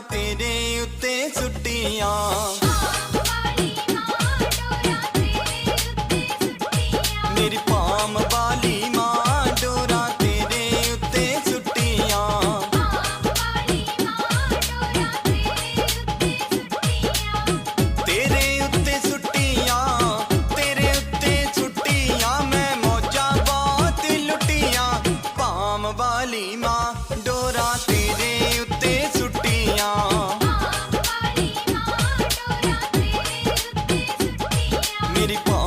ਡੋਰਾਂ ਤੇਰੇ ਉੱਤੇ ਸੁੱਟੀਆਂ ਮੇਰੀ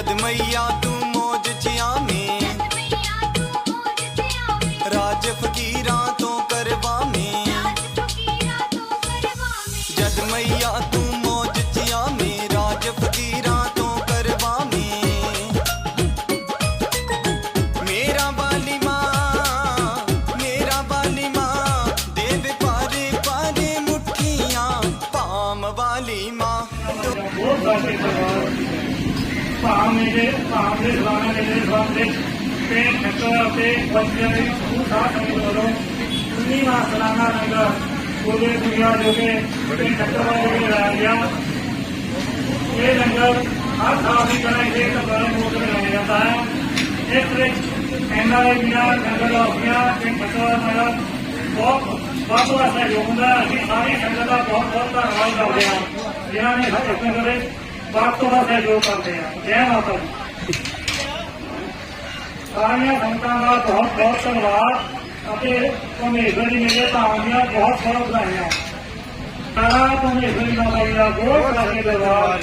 तो जद मैया तू मोज जिया में राज फकीर तो करवा में जद मैया तू मोज जिया में राज फकीरा तो करवा में मेरा बाली माँ, मेरा बाली माँ, देव पारे पारे मुठिया, पाम वाली माँ। paham એટલે paham એટલે સ્વાગત એટલે हर साल की तरह ये लगाया जाता है इस एनआरआई बहुत बहुत ऐसा योग होगा कि का बहुत बहुत धन्यवाद करते हैं जिन्होंने हर एक ਧੰਨਵਾਦ ਕਰਦੇ ਹਾਂ ਸਹਿਯੋਗ ਕਰਦੇ ਆ। ਜੈ ਮਾਤਾ ਜੀ ਸਾਰੀਆਂ ਸੰਗਤਾਂ ਦਾ ਬਹੁਤ ਬਹੁਤ ਧੰਨਵਾਦ ਅਤੇ ਪਰਮੇਸ਼ਵਰ ਦੀ ਮੇਰੇ ਧਾਮ ਦੀਆਂ ਬਹੁਤ ਬਹੁਤ ਵਧਾਈਆਂ। ਸਾਰਾ ਪਰਮੇਸ਼ਵਰ ਦੀ ਮਾਤਾ ਜੀ ਦਾ ਬਹੁਤ ਸਾਰੇ ਦਰਬਾਰ